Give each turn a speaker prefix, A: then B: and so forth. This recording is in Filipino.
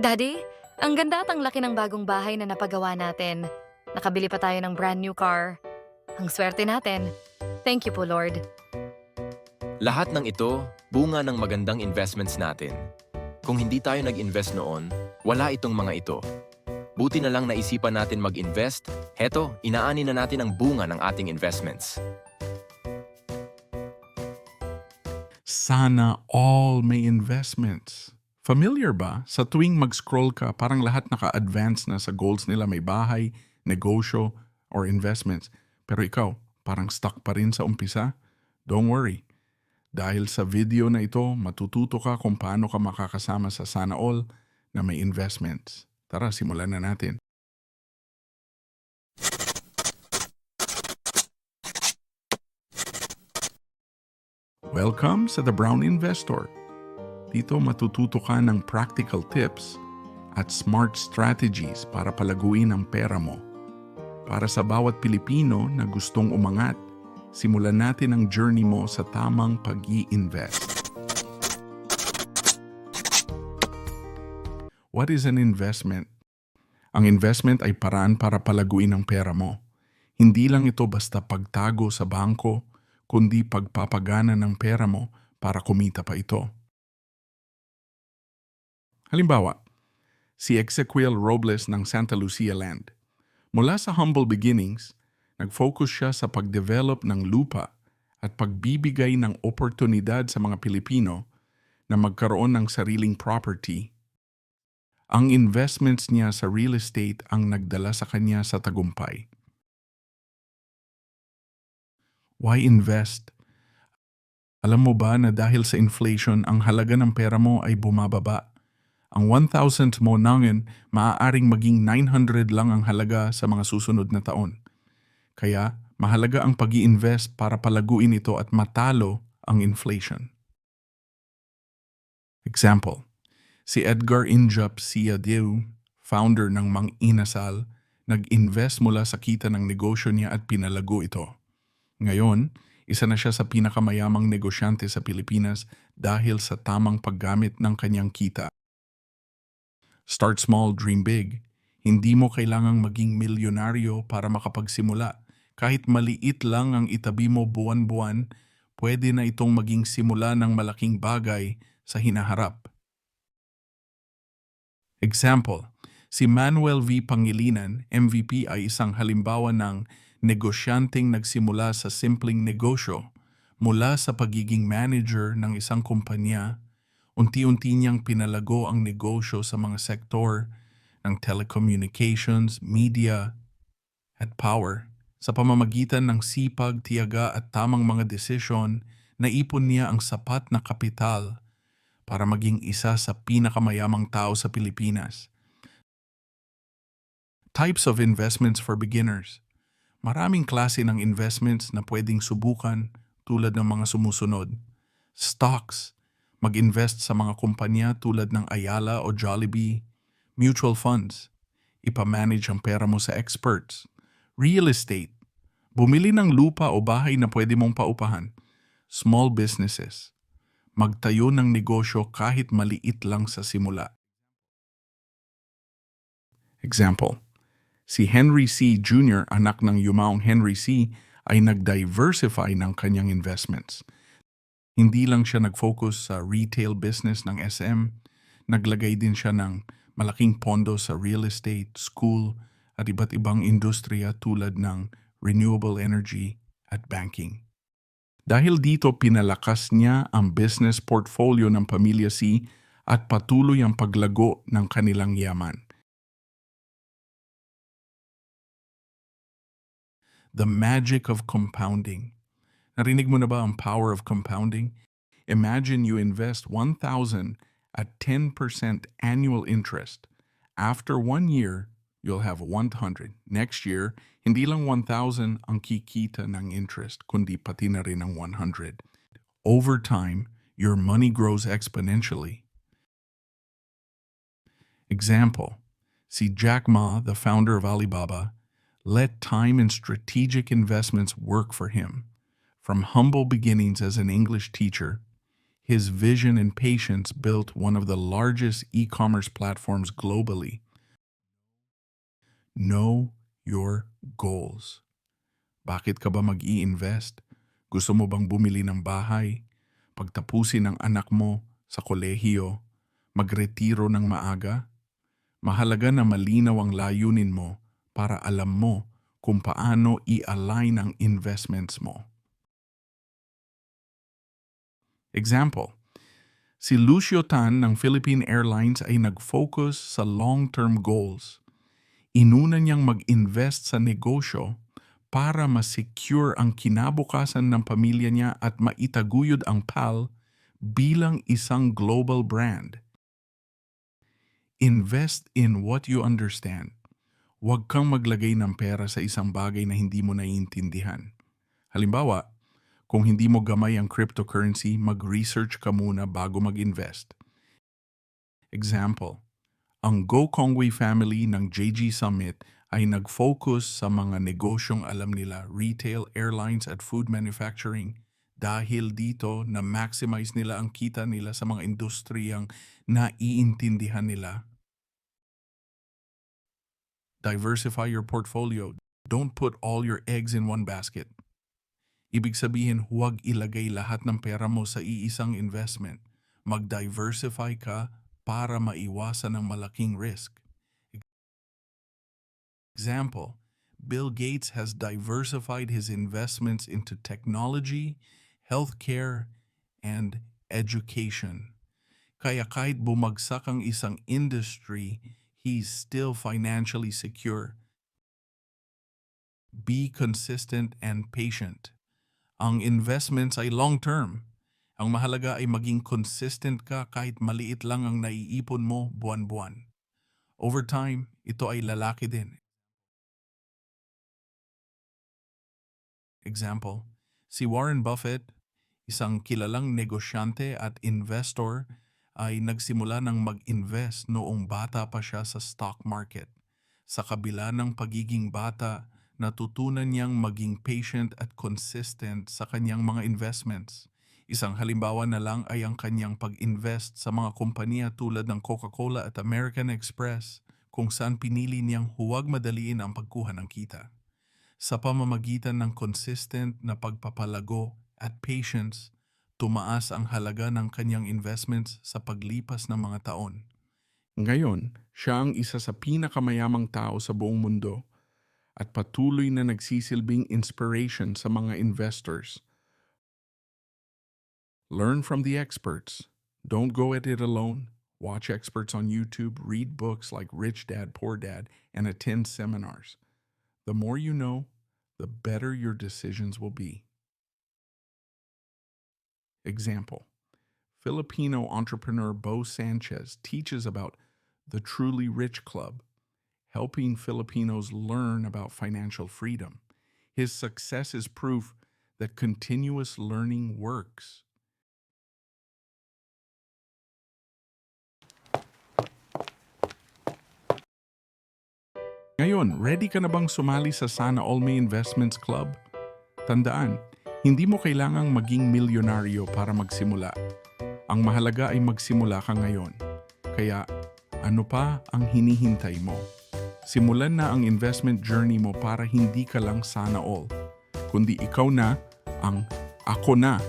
A: Daddy, ang ganda at ang laki ng bagong bahay na napagawa natin. Nakabili pa tayo ng brand new car. Ang swerte natin. Thank you po, Lord.
B: Lahat ng ito, bunga ng magandang investments natin. Kung hindi tayo nag-invest noon, wala itong mga ito. Buti na lang naisipan natin mag-invest, heto, inaani na natin ang bunga ng ating investments.
C: Sana all may investments. Familiar ba? Sa tuwing mag-scroll ka, parang lahat naka-advance na sa goals nila may bahay, negosyo, or investments. Pero ikaw, parang stuck pa rin sa umpisa? Don't worry. Dahil sa video na ito, matututo ka kung paano ka makakasama sa Sana All na may investments. Tara, simulan na natin. Welcome sa The Brown Investor. Dito matututo ka ng practical tips at smart strategies para palaguin ang pera mo. Para sa bawat Pilipino na gustong umangat, simulan natin ang journey mo sa tamang pag invest What is an investment? Ang investment ay paraan para palaguin ang pera mo. Hindi lang ito basta pagtago sa bangko, kundi pagpapagana ng pera mo para kumita pa ito. Halimbawa, si Ezequiel Robles ng Santa Lucia Land. Mula sa humble beginnings, nag-focus siya sa pag-develop ng lupa at pagbibigay ng oportunidad sa mga Pilipino na magkaroon ng sariling property. Ang investments niya sa real estate ang nagdala sa kanya sa tagumpay. Why invest? Alam mo ba na dahil sa inflation, ang halaga ng pera mo ay bumababa? Ang 1,000 mo nangin maaaring maging 900 lang ang halaga sa mga susunod na taon. Kaya, mahalaga ang pag invest para palaguin ito at matalo ang inflation. Example, si Edgar Injap Siadeu, founder ng Mang Inasal, nag-invest mula sa kita ng negosyo niya at pinalago ito. Ngayon, isa na siya sa pinakamayamang negosyante sa Pilipinas dahil sa tamang paggamit ng kanyang kita. Start small, dream big. Hindi mo kailangang maging milyonaryo para makapagsimula. Kahit maliit lang ang itabi mo buwan-buwan, pwede na itong maging simula ng malaking bagay sa hinaharap. Example, si Manuel V. Pangilinan, MVP ay isang halimbawa ng negosyanteng nagsimula sa simpleng negosyo mula sa pagiging manager ng isang kumpanya, unti-unti niyang pinalago ang negosyo sa mga sektor ng telecommunications, media, at power. Sa pamamagitan ng sipag, tiyaga at tamang mga desisyon, naipon niya ang sapat na kapital para maging isa sa pinakamayamang tao sa Pilipinas. Types of investments for beginners. Maraming klase ng investments na pwedeng subukan tulad ng mga sumusunod. Stocks. Mag-invest sa mga kumpanya tulad ng Ayala o Jollibee. Mutual funds. Ipamanage ang pera mo sa experts. Real estate. Bumili ng lupa o bahay na pwede mong paupahan. Small businesses. Magtayo ng negosyo kahit maliit lang sa simula. Example. Si Henry C. Jr., anak ng yumaong Henry C., ay nag-diversify ng kanyang investments. Hindi lang siya nag-focus sa retail business ng SM, naglagay din siya ng malaking pondo sa real estate, school, at iba't ibang industriya tulad ng renewable energy at banking. Dahil dito pinalakas niya ang business portfolio ng pamilya C at patuloy ang paglago ng kanilang yaman. The magic of compounding. Narinig mo na ba ang power of compounding? Imagine you invest 1,000 at 10% annual interest. After one year, you'll have 100. Next year, hindi lang 1,000 ang kikita ng interest, kundi pati na rin ang 100. Over time, your money grows exponentially. Example, see Jack Ma, the founder of Alibaba, let time and strategic investments work for him. From humble beginnings as an English teacher, His vision and patience built one of the largest e-commerce platforms globally. Know your goals. Bakit ka ba mag-i-invest? Gusto mo bang bumili ng bahay? Pagtapusin ang anak mo sa kolehiyo? Magretiro ng maaga? Mahalaga na malinaw ang layunin mo para alam mo kung paano i-align ang investments mo. Example, si Lucio Tan ng Philippine Airlines ay nag-focus sa long-term goals. Inuna niyang mag-invest sa negosyo para ma-secure ang kinabukasan ng pamilya niya at maitaguyod ang PAL bilang isang global brand. Invest in what you understand. Huwag kang maglagay ng pera sa isang bagay na hindi mo naiintindihan. Halimbawa, kung hindi mo gamay ang cryptocurrency, mag-research ka muna bago mag-invest. Example, ang Go Kongwei family ng JG Summit ay nag-focus sa mga negosyong alam nila, retail, airlines at food manufacturing. Dahil dito na maximize nila ang kita nila sa mga industriyang naiintindihan nila. Diversify your portfolio. Don't put all your eggs in one basket. Ibig sabihin, huwag ilagay lahat ng pera mo sa iisang investment. Mag-diversify ka para maiwasan ang malaking risk. Example, Bill Gates has diversified his investments into technology, healthcare, and education. Kaya kahit bumagsak ang isang industry, he's still financially secure. Be consistent and patient. Ang investments ay long-term. Ang mahalaga ay maging consistent ka kahit maliit lang ang naiipon mo buwan-buwan. Over time, ito ay lalaki din. Example, si Warren Buffett, isang kilalang negosyante at investor, ay nagsimula ng mag-invest noong bata pa siya sa stock market. Sa kabila ng pagiging bata, natutunan niyang maging patient at consistent sa kanyang mga investments. Isang halimbawa na lang ay ang kanyang pag-invest sa mga kompanya tulad ng Coca-Cola at American Express kung saan pinili niyang huwag madaliin ang pagkuha ng kita. Sa pamamagitan ng consistent na pagpapalago at patience, tumaas ang halaga ng kanyang investments sa paglipas ng mga taon. Ngayon, siya ang isa sa pinakamayamang tao sa buong mundo at patuloy na nagsisilbing inspiration sa mga investors. Learn from the experts. Don't go at it alone. Watch experts on YouTube, read books like Rich Dad, Poor Dad, and attend seminars. The more you know, the better your decisions will be. Example Filipino entrepreneur Bo Sanchez teaches about the Truly Rich Club, helping Filipinos learn about financial freedom. His success is proof that continuous learning works. Ngayon, ready ka na bang sumali sa Sana All May Investments Club? Tandaan, hindi mo kailangang maging milyonaryo para magsimula. Ang mahalaga ay magsimula ka ngayon. Kaya, ano pa ang hinihintay mo? Simulan na ang investment journey mo para hindi ka lang sana all, kundi ikaw na ang ako na